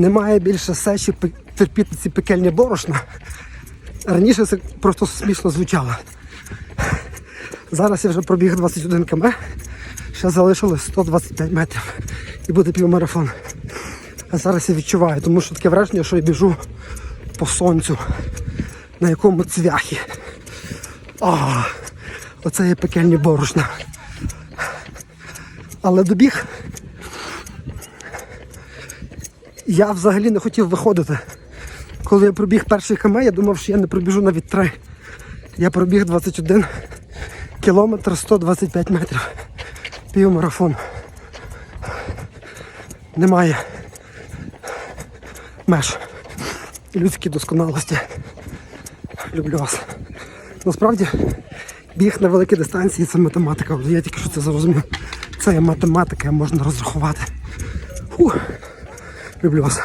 Немає більше сечі терпіти ці пекельні борошна. Раніше це просто смішно звучало. Зараз я вже пробіг 21 км, ще залишилось 125 метрів і буде півмарафон. А зараз я відчуваю, тому що таке враження, що я біжу по сонцю на якому цвяхі. А, оце є пекельні борошна. Але добіг. Я взагалі не хотів виходити. Коли я пробіг перший км, я думав, що я не пробіжу навіть три. Я пробіг 21 кілометр 125 метрів. Півмарафон. Немає меж людській досконалості. Люблю вас. Насправді, біг на великій дистанції це математика. Я тільки що це зрозумів. Це є математика, можна розрахувати. Фух. Люблю вас.